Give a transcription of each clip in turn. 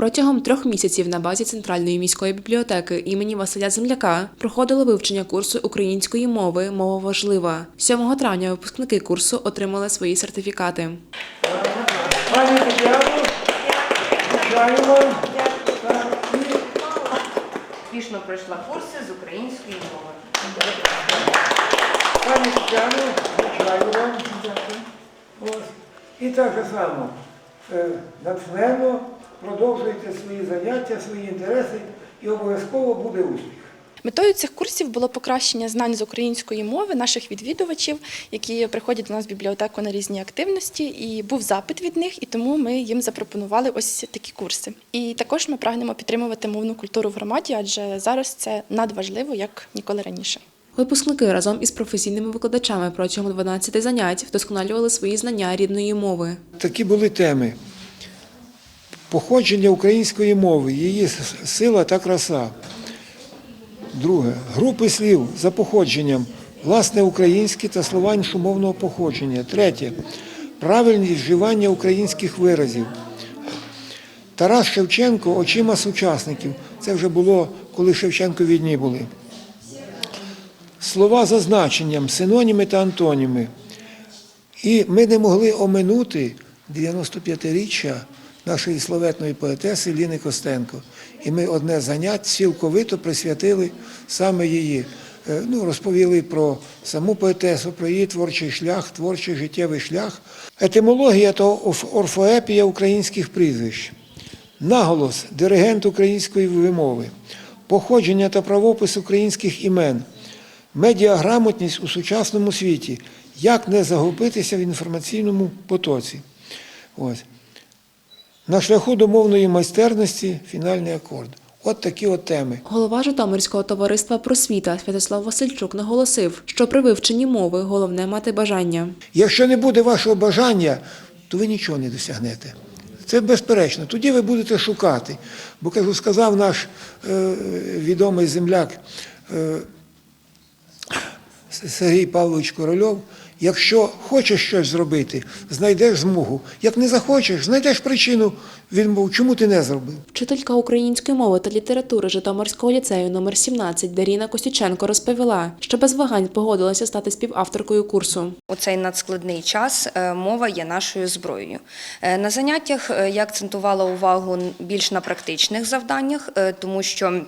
Протягом трьох місяців на базі Центральної міської бібліотеки імені Василя Земляка проходило вивчення курсу української мови Мова важлива. 7 травня випускники курсу отримали свої сертифікати. Пані Тетяно, успішно пройшла курси з української мови. Пані Тетяно, бажаю вам. І так само, е, натхненно продовжуйте свої заняття, свої інтереси і обов'язково буде успіх. Метою цих курсів було покращення знань з української мови наших відвідувачів, які приходять до нас в бібліотеку на різні активності, і був запит від них, і тому ми їм запропонували ось такі курси. І також ми прагнемо підтримувати мовну культуру в громаді, адже зараз це надважливо, як ніколи раніше. Випускники разом із професійними викладачами протягом 12 занять вдосконалювали свої знання рідної мови. Такі були теми. Походження української мови, її сила та краса. Друге. Групи слів за походженням, власне українські та слова іншомовного походження. Третє. Правильність вживання українських виразів. Тарас Шевченко очима сучасників. Це вже було, коли Шевченкові дні були. Слова за значенням, синоніми та антоніми. І ми не могли оминути 95-річчя нашої славетної поетеси Ліни Костенко. І ми одне занять цілковито присвятили саме її. Е, Ну, розповіли про саму поетесу, про її творчий шлях, творчий життєвий шлях. Етимологія та орфоепія українських прізвищ. Наголос диригент української вимови, походження та правопис українських імен, медіаграмотність у сучасному світі, як не загубитися в інформаційному потоці. Ось. На шляху до мовної майстерності фінальний акорд. От такі от теми. Голова Житомирського товариства просвіта Святослав Васильчук наголосив, що при вивченні мови головне мати бажання. Якщо не буде вашого бажання, то ви нічого не досягнете. Це безперечно. Тоді ви будете шукати. Бо кажу, сказав наш е, відомий земляк е, Сергій Павлович Корольов, якщо хочеш щось зробити, знайдеш змогу. Як не захочеш, знайдеш причину відмову, чому ти не зробив. Вчителька української мови та літератури Житомирського ліцею номер 17 Даріна Костюченко розповіла, що без вагань погодилася стати співавторкою курсу. У цей надскладний час е, мова є нашою зброєю. Е, На заняттях е, я акцентувала увагу більш на практичних завданнях, тому що.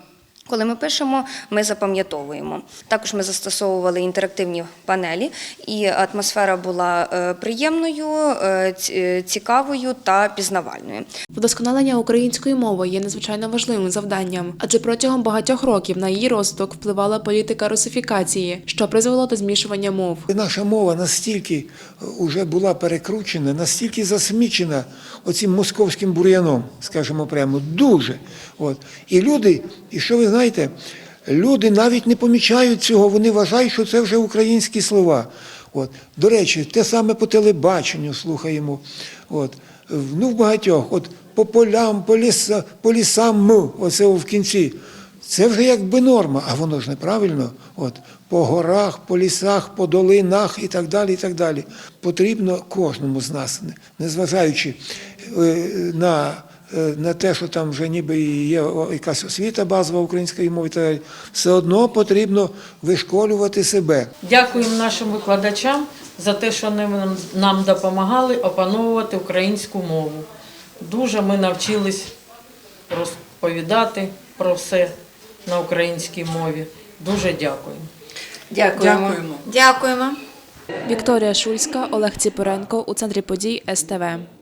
Коли ми пишемо, ми запам'ятовуємо. Також ми застосовували інтерактивні панелі, і атмосфера була е, приємною, е, е, цікавою та пізнавальною. Вдосконалення української мови є надзвичайно важливим завданням, адже протягом багатьох років на її розвиток впливала політика русифікації, що призвело до змішування мов. Наша мова настільки вже була перекручена, настільки засмічена оцим московським бур'яном, скажімо прямо, дуже. От. І люди, і що ви знаєте, люди навіть не помічають цього, вони вважають, що це вже українські слова. От. До речі, те саме по телебаченню слухаємо. От. Ну, в багатьох, от по полям, по, ліса, по лісам, оце в кінці. Це вже якби норма, а воно ж неправильно. От, по горах, по лісах, по долинах і так далі. і так далі. Потрібно кожному з нас, незважаючи е, на, на те, що там вже ніби є якась освіта базова української мови, далі, все одно потрібно вишколювати себе. Дякуємо нашим викладачам за те, що вони нам- нам допомагали опановувати українську мову. Дуже ми навчились розповідати про все на українській мові. Дуже дякуємо. Дякуємо. Дякуємо. Вікторія Шульська, Олег Ціпоренко у центрі подій СТВ.